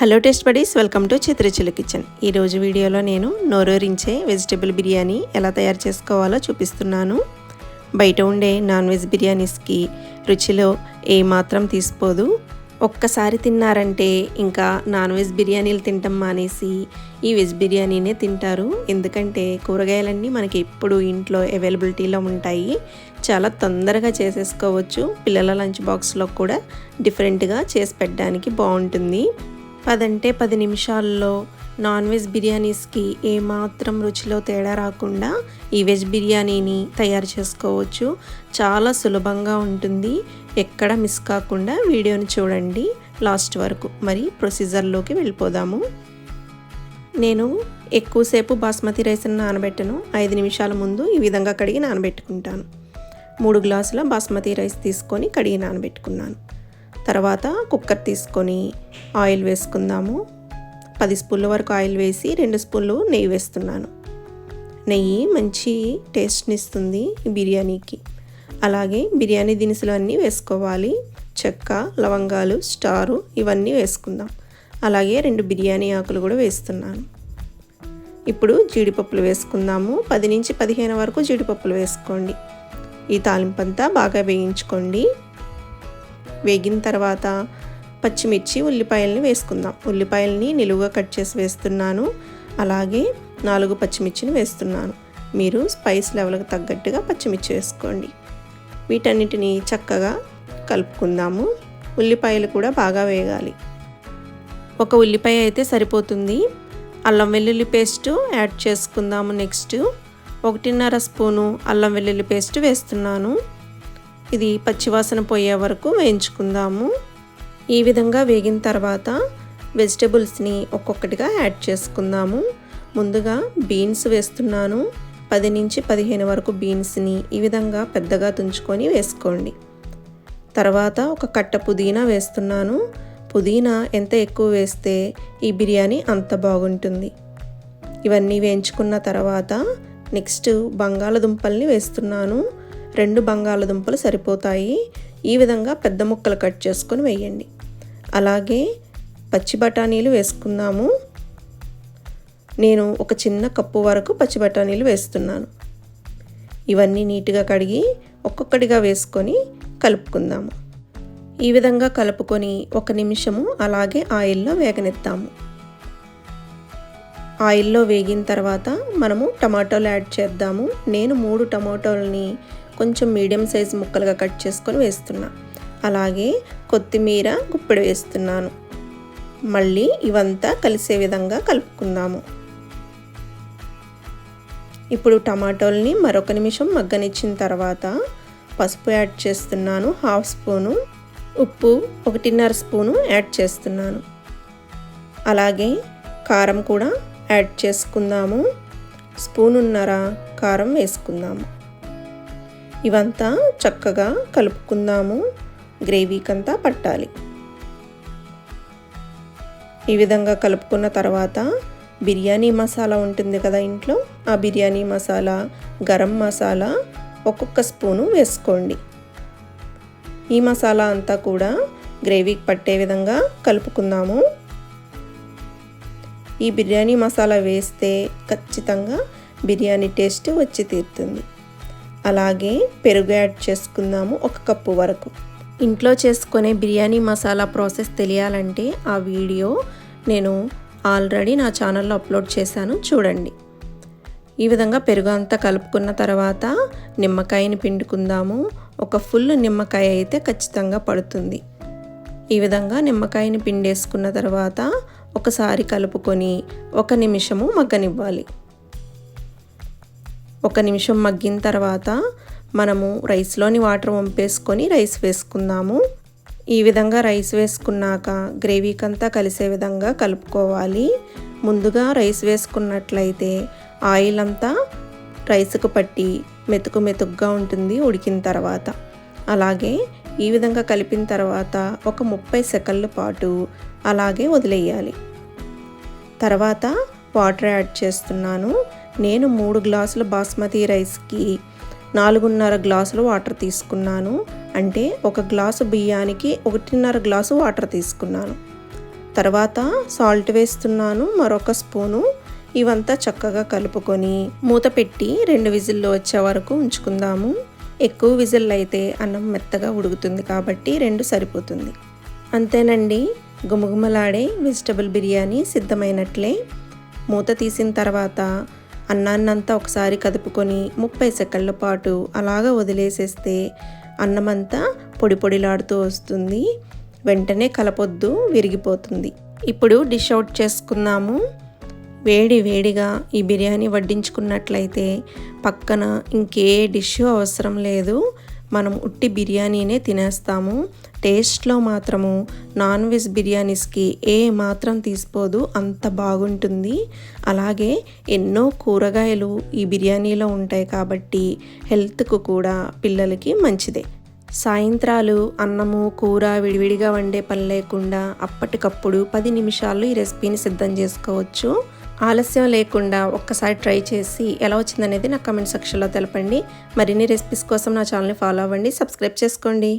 Hello taste buddies welcome to Chitrachilu kitchen ఈరోజు వీడియోలో నేను నోరూరించే వెజిటేబుల్ బిర్యానీ ఎలా తయారు చేసుకోవాలో చూపిస్తున్నాను. బయట ఉండే నాన్ వెజ్ బిర్యానీస్కి రుచిలో ఏమాత్రం తీసిపోదు ఒక్కసారి తిన్నారంటే ఇంకా నాన్ వెజ్ బిర్యానీలు తింటాం మానేసి ఈ వెజ్ బిర్యానీనే తింటారు. ఎందుకంటే కూరగాయలన్నీ మనకి ఎప్పుడు ఇంట్లో అవైలబిలిటీలో ఉంటాయి. చాలా తొందరగా చేసేసుకోవచ్చు. పిల్లల లంచ్ బాక్స్లో కూడా డిఫరెంట్గా చేసి పెట్టడానికి బాగుంటుంది. పదంటే పది నిమిషాల్లో నాన్ వెజ్ బిర్యానీస్కి ఏమాత్రం రుచిలో తేడా రాకుండా ఈ వెజ్ బిర్యానీని తయారు చేసుకోవచ్చు. చాలా సులభంగా ఉంటుంది. ఎక్కడ మిస్ కాకుండా వీడియోని చూడండి. లాస్ట్ వరకు మరి ప్రొసీజర్లోకి వెళ్ళిపోదాము. నేను ఎక్కువసేపు బాస్మతి రైస్ని నానబెట్టను. ఐదు నిమిషాల ముందు ఈ విధంగా కడిగి నానబెట్టుకుంటాను. మూడు గ్లాసుల బాస్మతి రైస్ తీసుకొని కడిగి నానబెట్టుకున్నాను. తర్వాత కుక్కర్ తీసుకొని ఆయిల్ వేసుకుందాము. పది స్పూన్ల వరకు ఆయిల్ వేసి రెండు స్పూన్లు నెయ్యి వేస్తున్నాను. నెయ్యి మంచి టేస్ట్ని ఇస్తుంది ఈ బిర్యానీకి. అలాగే బిర్యానీ దినుసులు అన్నీ వేసుకోవాలి. చెక్క లవంగాలు స్టారు ఇవన్నీ వేసుకుందాం. అలాగే రెండు బిర్యానీ ఆకులు కూడా వేస్తున్నాను. ఇప్పుడు జీడిపప్పులు వేసుకుందాము. పది నుంచి పదిహేను వరకు జీడిపప్పులు వేసుకోండి. ఈ తాలింపంతా బాగా వేయించుకోండి. వేగిన తర్వాత పచ్చిమిర్చి ఉల్లిపాయలని వేసుకుందాం. ఉల్లిపాయలని నిలువుగా కట్ చేసి వేస్తున్నాను. అలాగే నాలుగు పచ్చిమిర్చిని వేస్తున్నాను. మీరు స్పైస్ లెవెల్కి తగ్గట్టుగా పచ్చిమిర్చి వేసుకోండి. వీటన్నిటిని చక్కగా కలుపుకుందాము. ఉల్లిపాయలు కూడా బాగా వేగాలి. ఒక ఉల్లిపాయ అయితే సరిపోతుంది. అల్లం వెల్లుల్లి పేస్ట్ యాడ్ చేసుకుందాము నెక్స్ట్. ఒకటిన్నర స్పూను అల్లం వెల్లుల్లి పేస్ట్ వేస్తున్నాను. ఇది పచ్చివాసన పోయే వరకు వేయించుకుందాము. ఈ విధంగా వేగిన తర్వాత వెజిటబుల్స్ని ఒక్కొక్కటిగా యాడ్ చేసుకుందాము. ముందుగా బీన్స్ వేస్తున్నాను. పది నుంచి పదిహేను వరకు బీన్స్ని ఈ విధంగా పెద్దగా తుంచుకొని వేసుకోండి. తర్వాత ఒక కట్ట పుదీనా వేస్తున్నాను. పుదీనా ఎంత ఎక్కువ వేస్తే ఈ బిర్యానీ అంత బాగుంటుంది. ఇవన్నీ వేయించుకున్న తర్వాత నెక్స్ట్ బంగాళదుంపల్ని వేస్తున్నాను. రెండు బంగాళదుంపలు సరిపోతాయి. ఈ విధంగా పెద్ద ముక్కలు కట్ చేసుకొని వేయండి. అలాగే పచ్చి బఠానీలు వేసుకుందాము. నేను ఒక చిన్న కప్పు వరకు పచ్చి బఠానీలు వేస్తున్నాను. ఇవన్నీ నీట్గా కడిగి ఒక్కొక్కటిగా వేసుకొని కలుపుకుందాము. ఈ విధంగా కలుపుకొని ఒక నిమిషము అలాగే ఆయిల్లో వేగనెత్తాము ఆయిల్లో వేగిన తర్వాత మనము టమాటోలు యాడ్ చేద్దాము. నేను మూడు టమాటోలని కొంచెం మీడియం సైజ్ ముక్కలుగా కట్ చేసుకొని వేస్తున్నా. అలాగే కొత్తిమీర గుప్పెడు వేస్తున్నాను. మళ్ళీ ఇవంతా కలిసే విధంగా కలుపుకుందాము. ఇప్పుడు టమాటోల్ని మరొక నిమిషం మగ్గనిచ్చిన తర్వాత పసుపు యాడ్ చేస్తున్నాను. హాఫ్ స్పూను ఉప్పు ఒకటిన్నర స్పూను యాడ్ చేస్తున్నాను. అలాగే కారం కూడా యాడ్ చేసుకుందాము. స్పూనున్నర కారం వేసుకుందాము. ఇవంతా చక్కగా కలుపుకుందాము. గ్రేవీకంతా పట్టాలి. ఈ విధంగా కలుపుకున్న తర్వాత బిర్యానీ మసాలా ఉంటుంది కదా ఇంట్లో. ఆ బిర్యానీ మసాలా గరం మసాలా ఒక్కొక్క స్పూను వేసుకోండి. ఈ మసాలా అంతా కూడా గ్రేవీకి పట్టే విధంగా కలుపుకుందాము. ఈ బిర్యానీ మసాలా వేస్తే ఖచ్చితంగా బిర్యానీ టేస్ట్ వచ్చి తీరుతుంది. అలాగే పెరుగు యాడ్ చేసుకుందాము ఒక కప్పు వరకు. ఇంట్లో చేసుకునే బిర్యానీ మసాలా ప్రాసెస్ తెలియాలంటే ఆ వీడియో నేను ఆల్రెడీ నా ఛానల్లో అప్లోడ్ చేశాను చూడండి. ఈ విధంగా పెరుగు అంతా కలుపుకున్న తర్వాత నిమ్మకాయని పిండుకుందాము. ఒక ఫుల్ నిమ్మకాయ అయితే ఖచ్చితంగా పడుతుంది. ఈ విధంగా నిమ్మకాయని పిండేసుకున్న తర్వాత ఒకసారి కలుపుకొని ఒక నిమిషము మగ్గనివ్వాలి. ఒక నిమిషం మగ్గిన తర్వాత మనము రైస్లోని వాటర్ వంపేసుకొని రైస్ వేసుకుందాము. ఈ విధంగా రైస్ వేసుకున్నాక గ్రేవీకంతా కలిసే విధంగా కలుపుకోవాలి. ముందుగా రైస్ వేసుకున్నట్లయితే ఆయిల్ అంతా రైస్కు పట్టి మెతుకు మెతుకుగా ఉంటుంది ఉడికిన తర్వాత. అలాగే ఈ విధంగా కలిపిన తర్వాత ఒక ముప్పై సెకండ్ల పాటు అలాగే వదిలేయాలి. తర్వాత వాటర్ యాడ్ చేస్తున్నాను. నేను మూడు గ్లాసుల బాస్మతి రైస్కి నాలుగున్నర గ్లాసులు వాటర్ తీసుకున్నాను. అంటే ఒక గ్లాసు బియ్యానికి ఒకటిన్నర గ్లాసు వాటర్ తీసుకున్నాను. తర్వాత సాల్ట్ వేస్తున్నాను మరొక స్పూను. ఇవంతా చక్కగా కలుపుకొని మూత పెట్టి రెండు విజిల్లు వచ్చే వరకు ఉంచుకుందాము. ఎక్కువ విజిల్ అయితే అన్నం మెత్తగా ఉడుకుతుంది కాబట్టి రెండు సరిపోతుంది. అంతేనండి. గుమగుమలాడే వెజిటబుల్ బిర్యానీ సిద్ధమైనట్లే. మూత తీసిన తర్వాత అన్నాన్నంతా ఒకసారి కదుపుకొని ముప్పై సెకండ్ల పాటు అలాగ వదిలేసేస్తే అన్నమంతా పొడి పొడిలాడుతూ వస్తుంది. వెంటనే కలపొద్దు విరిగిపోతుంది. ఇప్పుడు డిష్ అవుట్ చేసుకుందాము వేడి వేడిగా ఈ బిర్యానీ వడ్డించుకున్నట్లయితే పక్కన ఇంకే డిష్ అవసరం లేదు. మనం ఉట్టి బిర్యానీనే తినేస్తాము. టేస్ట్లో మాత్రము నాన్ వెజ్ బిర్యానీస్కి ఏ మాత్రం తీసిపోదు అంత బాగుంటుంది. అలాగే ఎన్నో కూరగాయలు ఈ బిర్యానీలో ఉంటాయి కాబట్టి హెల్త్కు కూడా పిల్లలకి మంచిదే. సాయంత్రాలు అన్నము కూర విడివిడిగా వండే పని లేకుండా అప్పటికప్పుడు పది నిమిషాల్లో ఈ రెసిపీని సిద్ధం చేసుకోవచ్చు. ఆలస్యం లేకుండా ఒక్కసారి ట్రై చేసి ఎలా వచ్చిందనేది నా కమెంట్ సెక్షన్లో తెలపండి. మరిన్ని రెసిపీస్ కోసం నా ఛానల్ని ఫాలో అవ్వండి. సబ్స్క్రైబ్ చేసుకోండి.